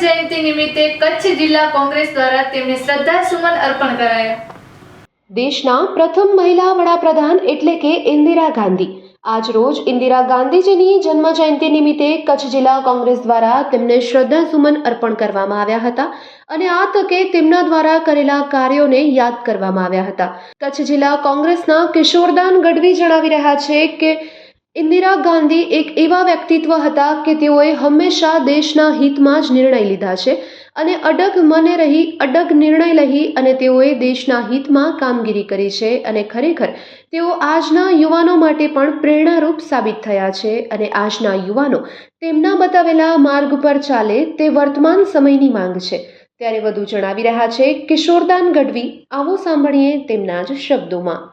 જયંતિ નિમિત્તે કચ્છ જિલ્લા કોંગ્રેસ દ્વારા તેમને શ્રદ્ધાસુમન અર્પણ કરાયા. દેશના પ્રથમ મહિલા વડાપ્રધાન એટલે કે ઇન્દિરા ગાંધી. આજ રોજ ઇન્દિરા ગાંધીજીની જન્મ જયંતિ નિમિત્તે કચ્છ જિલ્લા કોંગ્રેસ દ્વારા તેમને શ્રદ્ધાસુમન અર્પણ કરવામાં આવ્યા હતા અને આ તકે તેમના દ્વારા કરેલા કાર્યોને યાદ કરવામાં આવ્યા હતા. કચ્છ જિલ્લા કોંગ્રેસના કિશોરદાન ગઢવી જણાવી રહ્યા છે કે ઇન્દિરા ગાંધી એક એવા વ્યક્તિત્વ હતા કે તેઓએ હંમેશા દેશના હિતમાં જ નિર્ણય લીધા છે અને અડગ મને રહી, અડગ નિર્ણય લઈ અને તેઓએ દેશના હિતમાં કામગીરી કરી છે અને ખરેખર તેઓ આજના યુવાનો માટે પણ પ્રેરણારૂપ સાબિત થયા છે અને આજના યુવાનો તેમના બતાવેલા માર્ગ પર ચાલે તે વર્તમાન સમયની માંગ છે. ત્યારે વધુ જણાવી રહ્યા છે કિશોરદાન ગઢવી, આવો સાંભળીએ તેમના જ શબ્દોમાં.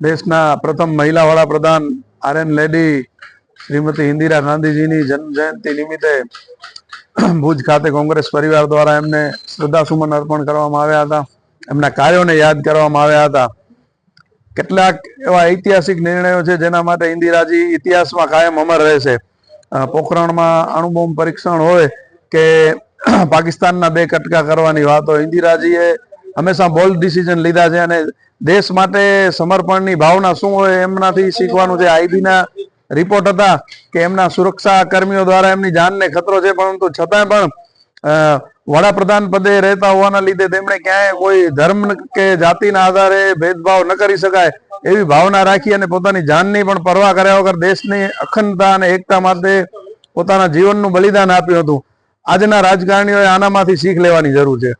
દેશના પ્રથમ મહિલા વડાપ્રધાન iron lady Shrimati Indira ગાંધીજીની જન્મ જયંતિ નિમિત્તે ભુજ ખાતે કોંગ્રેસ પરિવાર દ્વારા એમને શ્રદ્ધાસુમન અર્પણ કરવામાં આવ્યા હતા. એમના કાર્યોને યાદ કરવામાં આવ્યા હતા. કેટલાક એવા ઐતિહાસિક નિર્ણયો છે જેના માટે ઇન્દિરાજી ઇતિહાસમાં કાયમ અમર રહેશે. પોખરણમાં અણુબોમ્બ પરીક્ષણ હોય કે પાકિસ્તાનના બે કટકા કરવાની વાત હોય ઇન્દિરાજીએ હંમેશા બોલ્ડ ડિસિઝન લીધા છે અને દેશ માટે સમર્પણની ભાવના શું હોય એમનાથી શીખવાનું છે? આઈબીના રિપોર્ટ હતા કે એમના સુરક્ષા કર્મીઓ દ્વારા એમની જાનને ખતરો છે, પરંતુ છતાં પણ વડાપ્રધાન પદે રહેતા હોવાના લીધે તેમણે ક્યાંય કોઈ ધર્મ કે જાતિના આધારે ભેદભાવ ન કરી શકાય એવી ભાવના રાખી અને પોતાની જાનની પણ પરવા કર્યા વગર દેશની અખંડતા અને એકતા માટે પોતાના જીવનનું બલિદાન આપ્યું હતું. આજના રાજકારણીઓએ આનામાંથી શીખ લેવાની જરૂર છે.